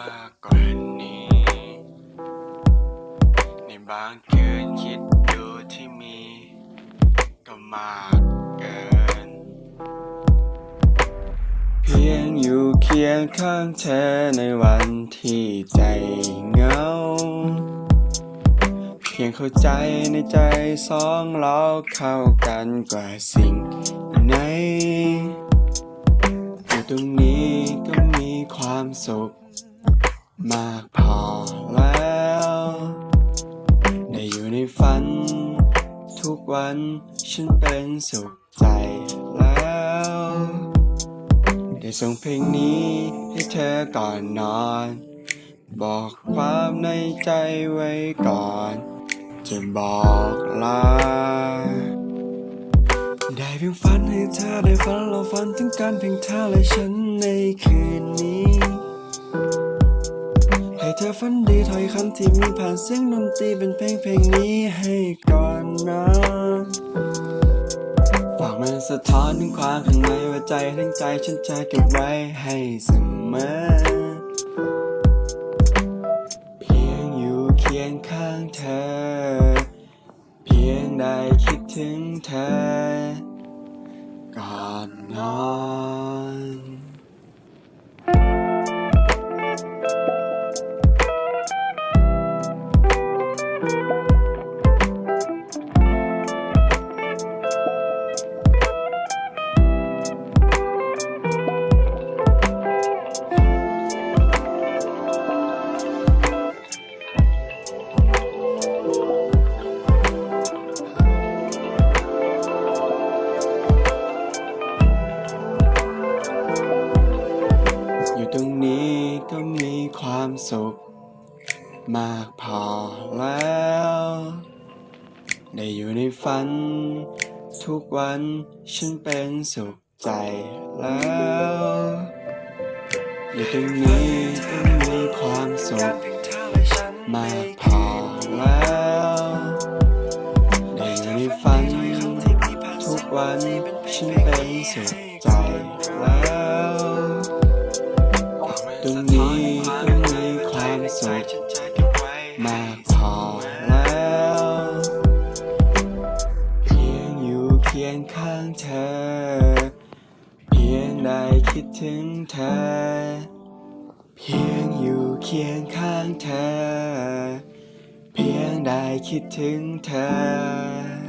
มากกว่านี้ ในบางคืนคิดดูที่มี ก็มากเกิน เพียงอยู่เคียงข้างเธอในวันที่ใจเหงา เพียงเข้าใจในใจสองเราเข้ากันกว่าสิ่งไหนอยู่ตรงนี้ก็มีความสุข มากพอแล้ว ได้อยู่ในฝัน ทุกวันฉันเป็นสุขใจแล้ว ได้ส่งเพลงนี้ให้เธอก่อนนอน บอกความในใจไว้ก่อน จะบอกลาได้เพียงฝันให้เธอได้ฝันเราฝันถึงกันเพียงเธอและฉันในคืนนี้ เธอฝันดีถอยคำที่มีผ่านเสียงดนตรีเป็นเพลงเพลงนี้ให้ก่อนนอนฝากมันสะท้อนถึงความข้างในว่าใจทั้งใจฉันจะเก็บไว้ให้เสมอ เพียงอยู่เคียงข้างเธอ เพียงได้คิดถึงเธอก่อนนอน อยู่ตรงนี้ก็มีความสุข มากพอแล้ว ได้อยู่ในฝัน ทุกวันฉันเป็นสุขใจแล้วอยู่ตรงนี้ก็มีความสุข มากพอแล้วได้อยู่ในฝัน ทุกวันฉันเป็นสุขใจแล้ว ยู่เคียงข้างเธอ เพียงได้คิดถึงเธอ เพียงอยู่เคียงข้างเธอ เพียงได้คิดถึงเธอ